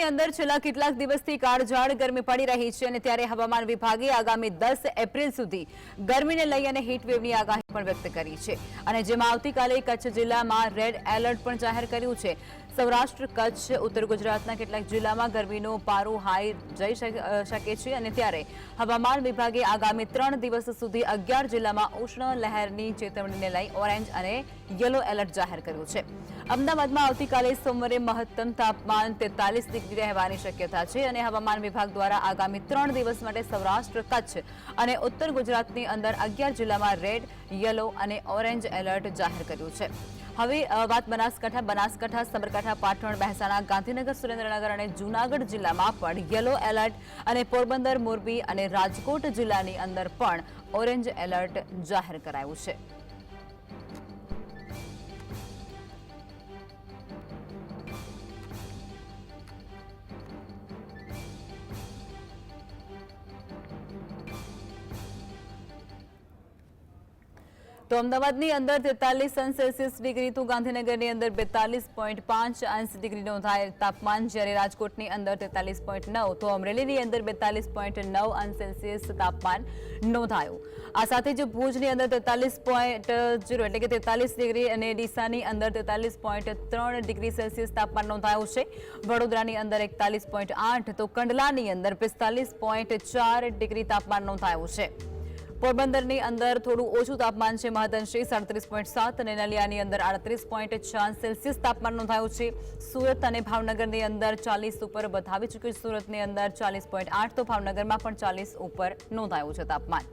રાજ્યની અંદર છેલ્લા કેટલાક દિવસથી કાળઝાળ ગરમી પડી રહી છે અને ત્યારે હવામાન વિભાગે આગામી દસ એપ્રિલ સુધી ગરમીને લઈ અને હીટવેવની આગાહી પણ વ્યક્ત કરી છે. અને જેમાં આવતીકાલે કચ્છ જિલ્લામાં રેડ એલર્ટ પણ જાહેર કર્યું છે. સૌરાષ્ટ્ર, કચ્છ, ઉત્તર ગુજરાતના કેટલાક જિલ્લામાં ગરમીનો પારો હાઈ જઈ શકે છે અને ત્યારે હવામાન વિભાગે આગામી ત્રણ દિવસ સુધી અગિયાર જિલ્લામાં ઉષ્ણ લહેરની ચેતવણીને લઈ ઓરેન્જ અને યલો એલર્ટ જાહેર કર્યું છે. અમદાવાદમાં આવતીકાલે સોમવારે મહત્તમ તાપમાન તેતાલીસ રહેવાની શક્યતા છે અને હવામાન વિભાગ દ્વારા આગામી ત્રણ દિવસ માટે સૌરાષ્ટ્ર કચ્છ અને ઉત્તર ગુજરાતની અંદર અગિયાર જિલ્લામાં રેડ, યલો અને ઓરેન્જ એલર્ટ જાહેર કર્યું છે. હવે વાત બનાસકાંઠા બનાસકાંઠા સાબરકાંઠા પાટણ, મહેસાણા, ગાંધીનગર, સુરેન્દ્રનગર અને જૂનાગઢ જિલ્લામાં પણ યલો એલર્ટ અને પોરબંદર, મોરબી અને રાજકોટ જિલ્લાની અંદર પણ ઓરેન્જ એલર્ટ જાહેર કરાયું છે. તો અમદાવાદની અંદર તેતાલીસ અંશ સેલ્સિયસ ડિગ્રી, તો ગાંધીનગરની અંદર બેતાલીસ પોઈન્ટ પાંચ અંશ ડિગ્રી નોંધાયેલ તાપમાન. જ્યારે રાજકોટની અંદર તેતાલીસ પોઈન્ટ નવ, તો અમરેલીની અંદર બેતાલીસ પોઈન્ટ નવ અંશ સેલ્સિયસ તાપમાન નોંધાયું. આ સાથે જ ભુજની અંદર તેતાલીસ પોઈન્ટ જીરો એટલે કે તેતાલીસ ડિગ્રી અને ડીસાની અંદર તેતાલીસ પોઈન્ટ ત્રણ ડિગ્રી સેલ્સિયસ તાપમાન નોંધાયું છે. વડોદરાની અંદર એકતાલીસ પોઈન્ટ આઠ, તો કંડલાની અંદર પિસ્તાલીસ પોઈન્ટ ચાર ડિગ્રી તાપમાન નોંધાયું છે. પોરબંદરની અંદર થોડું ઓછું તાપમાન છે. મહદઅંશે સાડત્રીસ પોઈન્ટ સાત અને નલિયાની અંદર આડત્રીસ પોઈન્ટ ચાર સેલ્સિયસ તાપમાન નોંધાયું છે. સુરત અને ભાવનગરની અંદર ચાલીસ ઉપર વધાવી ચૂક્યું છે. સુરતની અંદર ચાલીસ પોઈન્ટ આઠ તો ભાવનગરમાં પણ ચાલીસ ઉપર નોંધાયું છે તાપમાન.